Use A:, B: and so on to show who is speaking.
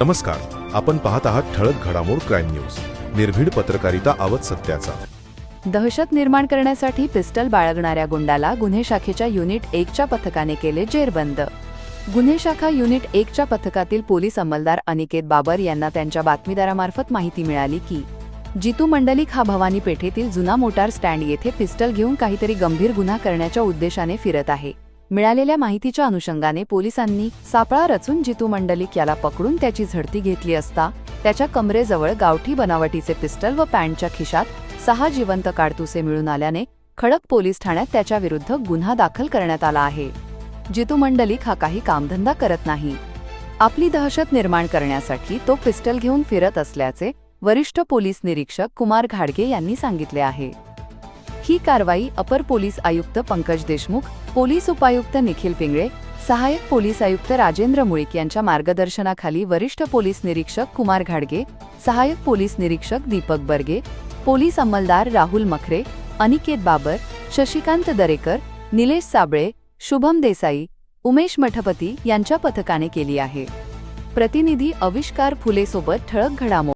A: नमस्कार. आपण पाहत आहात ठळक घडामोड क्राईम न्यूज. निर्भीड पत्रकारिता आवत सत्याचा.
B: दहशत निर्माण करण्यासाठी पिस्टल बाळगणाऱ्या गुंडाला गुन्हे शाखेच्या युनिट एकच्या पथकाने केले जेरबंद. गुन्हे शाखा युनिट एकच्या पथकातील पोलीस अंमलदार अनिकेत बाबर यांना त्यांच्या बातमीदारामार्फत माहिती मिळाली की जितू मंडलिक हा भवानी पेठेतील जुना मोटार स्टँड येथे पिस्टल घेऊन काहीतरी गंभीर गुन्हा करण्याच्या उद्देशाने फिरत आहे. मिळालेल्या माहितीच्या अनुषंगाने पोलिसांनी सापळा रचून जितू मंडलिक याला पकडून त्याची झडती घेतली असता त्याच्या कमरेजवळ गावठी बनावटीचे पिस्टल व पॅन्टच्या खिशात सहा जिवंत काडतुसे मिळून आल्याने खडक पोलीस ठाण्यात त्याच्याविरुद्ध गुन्हा दाखल करण्यात आला आहे. जितू मंडलिक हा काही कामधंदा करत नाही. आपली दहशत निर्माण करण्यासाठी तो पिस्टल घेऊन फिरत असल्याचे वरिष्ठ पोलीस निरीक्षक कुमार घाडगे यांनी सांगितले आहे. ही कारवाई अपर पोलीस आयुक्त पंकज देशमुख पोलीस उपायुक्त निखिल पिंगळे सहाय्यक पोलीस आयुक्त राजेंद्र मुळीक यांच्या मार्गदर्शनाखाली वरिष्ठ पोलीस निरीक्षक कुमार घाडगे सहाय्यक पोलीस निरीक्षक दीपक बर्गे पोलीस अंमलदार राहुल मखरे अनिकेत बाबर शशिकांत दरेकर निलेश साबळे शुभम देसाई उमेश मठपती यांच्या पथकाने केली आहे. प्रतिनिधी अविष्कार फुलेसोबत ठळक घडामोड